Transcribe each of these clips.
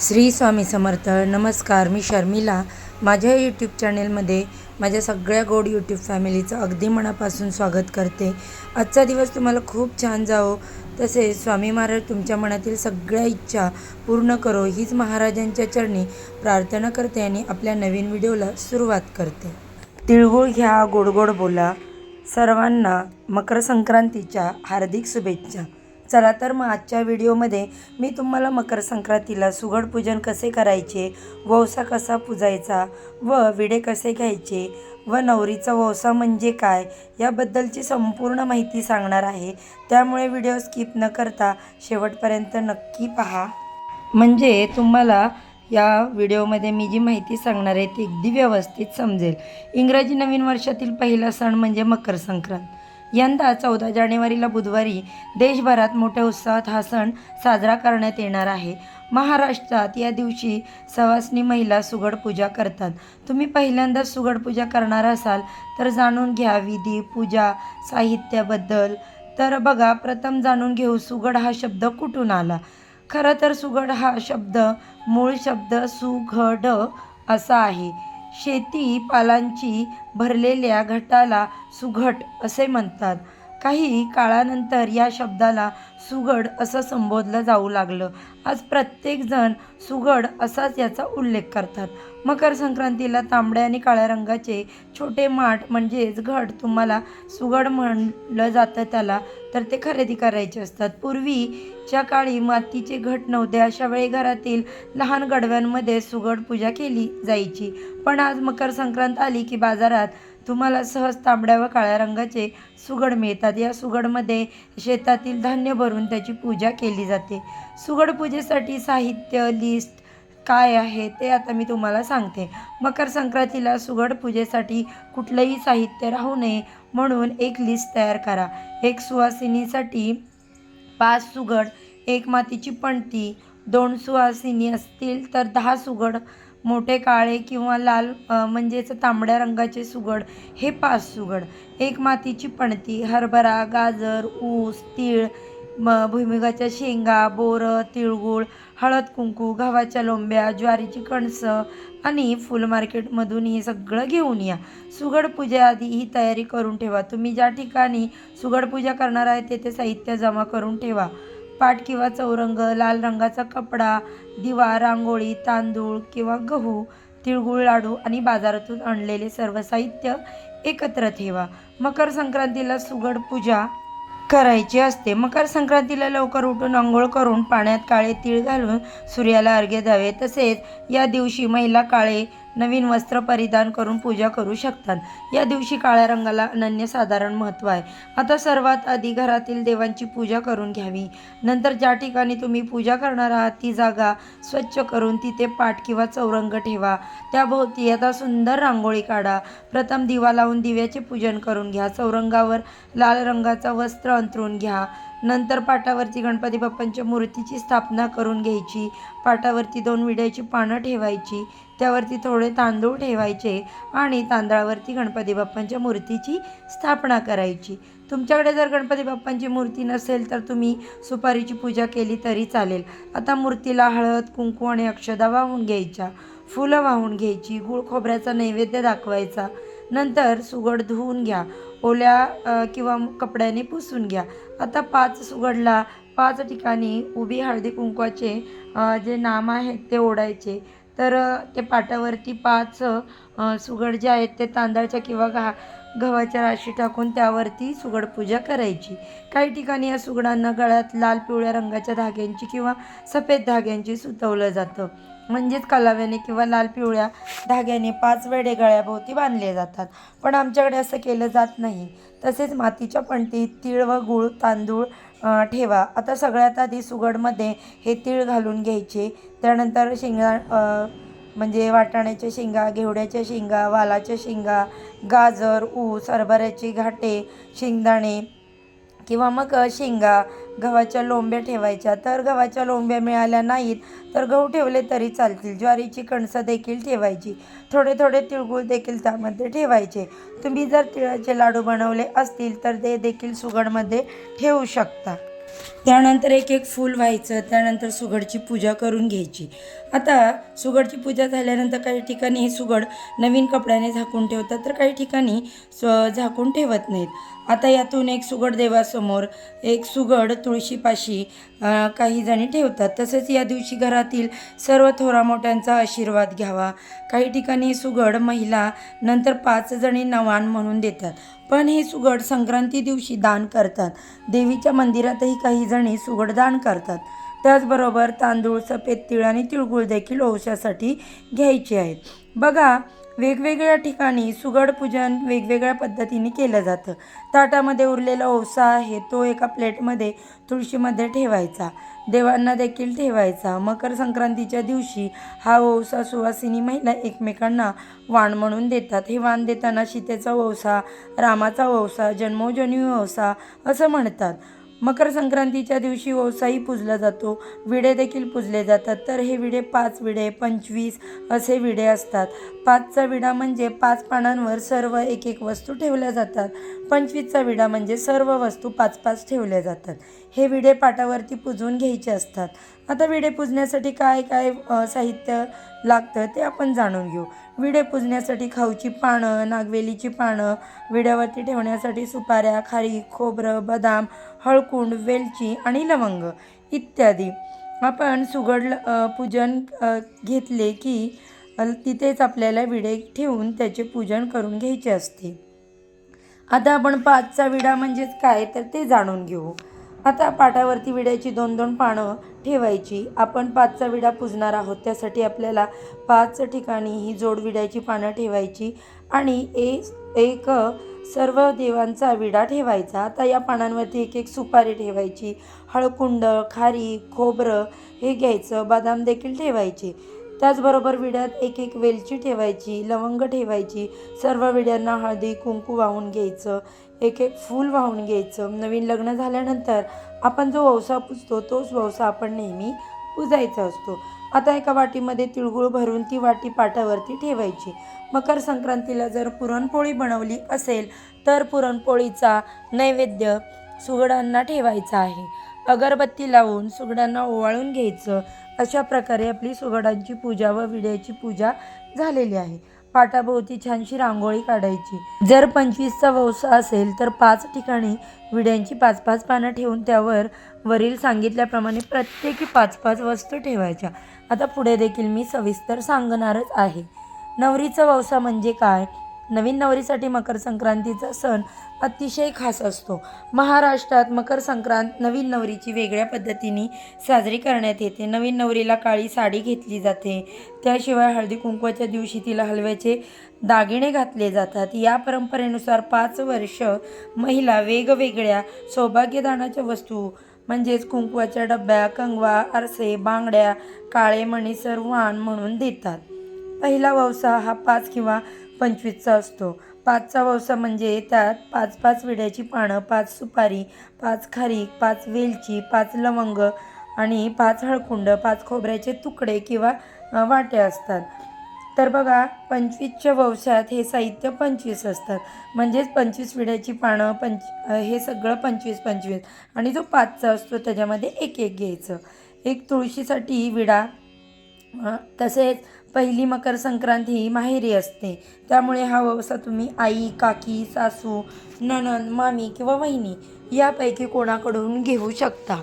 श्री स्वामी समर्थ नमस्कार. मी शर्मिला. माझ्या यूट्यूब चॅनेलमध्ये माझ्या सगळ्या गोड यूट्यूब फॅमिलीचं अगदी मनापासून स्वागत करते. आजचा दिवस तुम्हाला खूप छान जावो. तसेच स्वामी महाराज तुमच्या मनातील सगळ्या इच्छा पूर्ण करो. हीच महाराजांच्या चरणी प्रार्थना करते आणि आपल्या नवीन व्हिडिओला सुरुवात करते. तिळगुळ घ्या गोड गोड बोला. सर्वांना मकर संक्रांतीच्या हार्दिक शुभेच्छा. चला तर मग आजच्या व्हिडिओमध्ये मी तुम्हाला मकर संक्रांतीला सुगड पूजन कसे करायचे वौसा कसा पूजायचा व विडे कसे घ्यायचे व नवरीचा वौसा म्हणजे काय याबद्दलची संपूर्ण माहिती सांगणार आहे. त्यामुळे व्हिडिओ स्किप न करता शेवटपर्यंत नक्की पहा. म्हणजे तुम्हाला या व्हिडिओमध्ये मी जी माहिती सांगणार आहे ती अगदी व्यवस्थित समजेल. इंग्रजी नवीन वर्षातील पहिला सण म्हणजे मकर संक्रांत. यंदा चौदा जानेवारीला बुधवारी देशभरात मोठ्या उत्साहात हा सण साजरा करण्यात येणार आहे. महाराष्ट्रात या दिवशी सवासनी महिला सुगड पूजा करतात. तुम्ही पहिल्यांदा सुगड पूजा करणार असाल तर जाणून घ्या विधी पूजा साहित्याबद्दल. तर बघा प्रथम जाणून घेऊ सुगड हा शब्द कुठून आला? खरं तर सुगड हा शब्द मूळ शब्द सुघड असा आहे. शेती पालांची भरलेल्या घटाला सुघट असे म्हणतात. काही काळानंतर या शब्दाला सुगड असं संबोधलं जाऊ लागलं. आज प्रत्येकजण सुगड असाच याचा उल्लेख करतात. मकर संक्रांतीला तांबड्या आणि काळ्या रंगाचे छोटे माठ म्हणजेच घट तुम्हाला सुगड म्हणलं जातं त्याला तर ते खरेदी करायचे असतात. पूर्वीच्या काळी मातीचे घट नव्हते. अशा वेळी घरातील लहान गडव्यांमध्ये सुगड पूजा केली जायची. पण आज मकर संक्रांत आली की बाजारात तुम्हाला सहज तांबड्या व काळ्या रंगाचे सुगड मिळतात. या सुगडमध्ये शेतातील धान्य भरून त्याची पूजा केली जाते. सुगड पूजेसाठी साहित्य लिस्ट काय आहे ते आता मी तुम्हाला सांगते. मकर संक्रांतीला सुगड पूजेसाठी कुठलंही साहित्य राहू नये म्हणून एक लिस्ट तयार करा. एक सुवासिनीसाठी पाच सुगड एक मातीची पणती दोन सुवासिनी असतील तर दहा सुगड मोठे काळे किंवा लाल म्हणजेच तांबड्या रंगाचे सुगड हे पाच सुगड. एक मातीची पणती हरभरा गाजर ऊस तीळ म भुईमुगाच्या शेंगा बोरं तिळगुळ हळद कुंकू गव्हाच्या लोंब्या ज्वारीची कणसं आणि फुल मार्केटमधून हे सगळं घेऊन या. सुगड पूजेआधी ही तयारी करून ठेवा. तुम्ही ज्या ठिकाणी सुगड पूजा करणार आहे तेथे साहित्य जमा करून ठेवा. पाट किंवा चौरंग लाल रंगाचा कपडा दिवा रांगोळी तांदूळ किंवा गहू तिळगुळ लाडू आणि बाजारातून आणलेले सर्व साहित्य एकत्र ठेवा. मकर संक्रांतीला सुगड पूजा करायची असते. मकर संक्रांतीला लवकर उठून आंघोळ करून पाण्यात काळे तीळ घालून सूर्याला अर्घ्य द्यावे. तसेच या दिवशी महिला काळे नवीन वस्त्र परिधान करून पूजा करू शकतात. या दिवशी काळ्या रंगाला अनन्यसाधारण महत्त्व आहे. आता सर्वात आधी घरातील देवांची पूजा करून घ्यावी. नंतर ज्या ठिकाणी तुम्ही पूजा करणार आहात ती जागा स्वच्छ करून तिथे पाठ किंवा चौरंग ठेवा. त्याभोवती आता सुंदर रांगोळी काढा. प्रथम दिवा लावून दिव्याचे पूजन करून घ्या. चौरंगावर लाल रंगाचा वस्त्र अंतरून घ्या. नंतर पाटावरती गणपती बाप्पांच्या मूर्तीची स्थापना करून घ्यायची. पाटावरती दोन विड्याची पानं ठेवायची. त्यावरती थोडे तांदूळ ठेवायचे आणि तांदळावरती गणपती बाप्पांच्या मूर्तीची स्थापना करायची. तुमच्याकडे जर गणपती बाप्पांची मूर्ती नसेल तर तुम्ही सुपारीची पूजा केली तरी चालेल. आता मूर्तीला हळद कुंकू आणि अक्षदा वाहून घ्यायच्या. फुलं वाहून घ्यायची. गुळ खोबऱ्याचा नैवेद्य दाखवायचा. नंतर सुगड धुवून घ्या. ओल्या किंवा कपड्याने पुसून घ्या. आता पाच सुगडला पाच ठिकाणी उभी हळदी कुंकवाचे जे नाम आहेत ते ओढायचे. तर ते पाटावरती पाच सुगड जे आहेत ते तांदळाच्या किंवा घा गव्हाच्या राशी टाकून त्यावरती सुगड पूजा करायची. काही ठिकाणी या सुगडांना गळ्यात लाल पिवळ्या रंगाच्या धाग्यांची किंवा सफेद धाग्यांची सुतवलं जातं. म्हणजेच कलाव्याने किंवा लाल पिवळ्या धाग्याने पाच वेडे गळ्याभोवती बांधले जातात. पण आमच्याकडे असं केलं जात नाही. तसेच मातीच्या पणतीत तीळ व गूळ तांदूळ ठेवा. आता सगळ्यात आधी सुगडमध्ये हे तीळ घालून घ्यायचे. त्यानंतर शेंगा म्हणजे वाटाण्याच्या शेंगा घेवड्याच्या शेंगा वालाच्या शेंगा गाजर ऊस हरभऱ्याची घाटे शेंगदाणे किंवा मग शेंगा गव्हाच्या लोंब्या ठेवायच्या तर गव्हाच्या लोंब्या मिळाल्या नाहीत तर गहू ठेवले तरी चालतील. ज्वारीची कणसं देखील ठेवायची. थोडे थोडे तिळगुळ देखील त्यामध्ये ठेवायचे. तुम्ही जर तिळाचे लाडू बनवले असतील तर ते देखील सुगडमध्ये ठेवू शकता. त्यानंतर एक एक फूल व्हायचं त्यानंतर सुगडची पूजा करून घ्यायची. आता सुगडची पूजा झाल्यानंतर काही ठिकाणी हे सुगड नवीन कपड्याने झाकून ठेवतात तर काही ठिकाणी झाकून ठेवत नाहीत. आता यातून एक सुगड देवासमोर एक सुगड तुळशीपाशी काही जणी ठेवतात. तसेच या दिवशी घरातील सर्व थोरा मोठ्यांचा आशीर्वाद घ्यावा. काही ठिकाणी सुगड महिला नंतर पाच जणी नवान म्हणून देतात. पण हे सुगड संक्रांती दिवशी दान करतात. देवीच्या मंदिरातही काही जणी सुगड दान करतात. त्याचबरोबर तांदूळ सफेद तिळ आणि तिळगुळ देखील औषधासाठी घ्यायचे आहेत. बघा वेगवेगळ्या ठिकाणी सुगड पूजन वेगवेगळ्या पद्धतीने केलं जातं. ताटामध्ये उरलेला ओसा आहे तो एका प्लेटमध्ये तुळशीमध्ये ठेवायचा. देवांना देखील ठेवायचा. मकर संक्रांतीच्या दिवशी हा ओसा सुवासिनी महिला एकमेकांना वाण म्हणून देतात. हे वाण देताना सीतेचा ओसा रामाचा ओसा जन्मोजन्मी ओसा असं म्हणतात. मकर संक्रांतीच्या दिवशी ओसाही पूजला जातो. विडे देखील पूजले जातात. तर हे विडे पाच विडे पंचवीस असे विडे असतात. पाचचा विडा म्हणजे पाच पानांवर सर्व एक एक वस्तू ठेवल्या जातात. पंचवीसचा विडा म्हणजे सर्व वस्तू पाच पाच ठेवल्या जातात. हे विडे पाटावरती पुजवून घ्यायचे असतात. आता विडे पुजण्यासाठी काय काय साहित्य लागतं ते आपण जाणून घेऊ. विडे पुजण्यासाठी खाऊची पानं नागवेलीची पानं विड्यावरती ठेवण्यासाठी सुपाऱ्या खारी खोबरं बदाम हळकुंड वेलची आणि लवंग इत्यादी. आपण सुगड पूजन घेतले की तिथेच आपल्याला विडे ठेवून त्याचे पूजन करून घ्यायचे असते. आता आपण पाचचा विडा म्हणजेच काय तर ते जाणून घेऊ. आता पाटावरती विड्याची दोन दोन पानं ठेवायची. आपण पाचचा विडा पुजणार आहोत. त्यासाठी आपल्याला पाच ठिकाणी ही जोड विड्याची पानं ठेवायची आणि ए एक सर्व देवांचा विडा ठेवायचा. आता या पानांवरती एक एक सुपारी ठेवायची. हळकुंड खारी खोबरं हे घ्यायचं. बदाम देखील ठेवायचे. त्याचबरोबर विड्यात एक एक वेलची ठेवायची लवंग ठेवायची सर्व विड्यांना हळदी कुंकू वाहून घ्यायचं एक एक फूल वाहून घ्यायचं. नवीन लग्न झाल्यानंतर आपण जो वौसा पुजतो तोच वौसा आपण नेहमी पुजायचा असतो. आता एका वाटीमध्ये तिळगुळ भरून ती वाटी पाटावरती ठेवायची. मकर संक्रांतीला जर पुरणपोळी बनवली असेल तर पुरणपोळीचा नैवेद्य सुगडांना ठेवायचा आहे. अगरबत्ती लावून सुगडांना ओवाळून घ्यायचं. अशा प्रकारे आपली सुगडांची पूजा व विड्याची पूजा झालेली आहे. पाटाभोवती छानशी रांगोळी काढायची. जर पंचवीसचा ववसा असेल तर पाच ठिकाणी विड्यांची पाच पाच पानं ठेवून त्यावर वरील सांगितल्याप्रमाणे प्रत्येकी पाच पाच वस्तू ठेवायच्या. आता पुढे देखील मी सविस्तर सांगणारच आहे. नवरीचा ववसा म्हणजे काय? नवीन नवरीसाठी मकर संक्रांतीचा सण अतिशय खास असतो. महाराष्ट्रात मकर संक्रांत नवीन नवरीची वेगळ्या पद्धतीने साजरी करण्यात येते. नवीन नवरीला काळी साडी घेतली जाते. त्याशिवाय हळदी कुंकवाच्या दिवशी तिला हलव्याचे दागिने घातले जातात. या परंपरेनुसार पाच वर्ष महिला वेगवेगळ्या सौभाग्यदानाच्या वस्तू म्हणजेच कुंकवाच्या डब्या कंगवा आरसे बांगड्या काळे मणी सर्वान म्हणून देतात. पहिला व्यवसाय हा पाच किंवा पंचवीसचा असतो. पाचचा ववसा म्हणजे त्यात पाच पाच विड्याची पानं पाच सुपारी पाच खारीक पाच वेलची पाच लवंग आणि पाच हळकुंड पाच खोबऱ्याचे तुकडे किंवा वाटे असतात. तर बघा पंचवीसच्या ववसात हे साहित्य पंचवीस असतात म्हणजेच पंचवीस विड्याची पानं पंच हे सगळं पंचवीस पंचवीस आणि जो पाचचा असतो त्याच्यामध्ये एक एक घ्यायचं. एक तुळशीसाठी विडा तसेच पहिली मकर संक्रांत ही माहेरी असते. त्यामुळे हा व्यवसाय तुम्ही आई काकी सासू नणंद मामी किंवा वहिनी यापैकी कोणाकडून घेऊ शकता.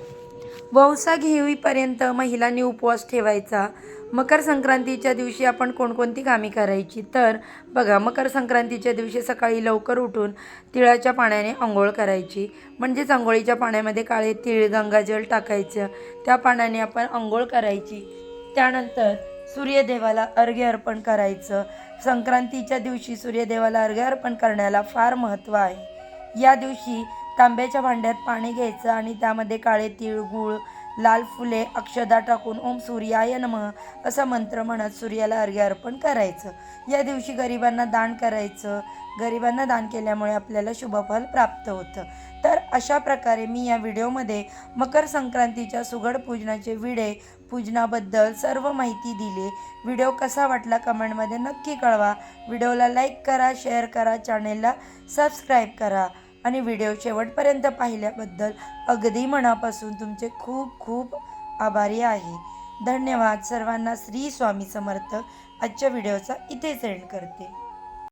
वंसा घेईपर्यंत महिलांनी उपवास ठेवायचा. मकर संक्रांतीच्या दिवशी आपण कोणकोणती कामे करायची? तर बघा मकर संक्रांतीच्या दिवशी सकाळी लवकर उठून तिळाच्या पाण्याने आंघोळ करायची. म्हणजेच आंघोळीच्या पाण्यामध्ये काळे तिळ गंगाजल टाकायचं. त्या पाण्याने आपण आंघोळ करायची. त्यानंतर सूर्यदेवाला अर्घ्य अर्पण करायचं. संक्रांतीच्या दिवशी सूर्यदेवाला अर्घ्य अर्पण करण्याला फार महत्त्व आहे. या दिवशी तांब्याच्या भांड्यात पाणी घ्यायचं आणि त्यामध्ये काळे तीळ गूळ लाल फुले अक्षदा टाकून ओम सूर्याय नम असा मंत्र म्हणत सूर्याला अर्घ्य अर्पण करायचं. या दिवशी गरिबांना दान करायचं. गरिबांना दान केल्यामुळे आपल्याला शुभफल प्राप्त होतं. तर अशा प्रकारे मी या व्हिडिओमध्ये मकर संक्रांतीच्या सुगड पूजनाचे विडे पूजनाबद्दल सर्व माहिती दिली. व्हिडिओ कसा वाटला कमेंटमध्ये नक्की कळवा. व्हिडिओला लाईक करा शेअर करा चॅनेलला सबस्क्राईब करा. आणि व्हिडिओ शेवटपर्यंत पाहिल्याबद्दल अगदी मनापासून तुमचे खूप खूप आभारी आहे. धन्यवाद. सर्वांना श्री स्वामी समर्थ. आजच्या व्हिडिओचा इथेच एंड करते.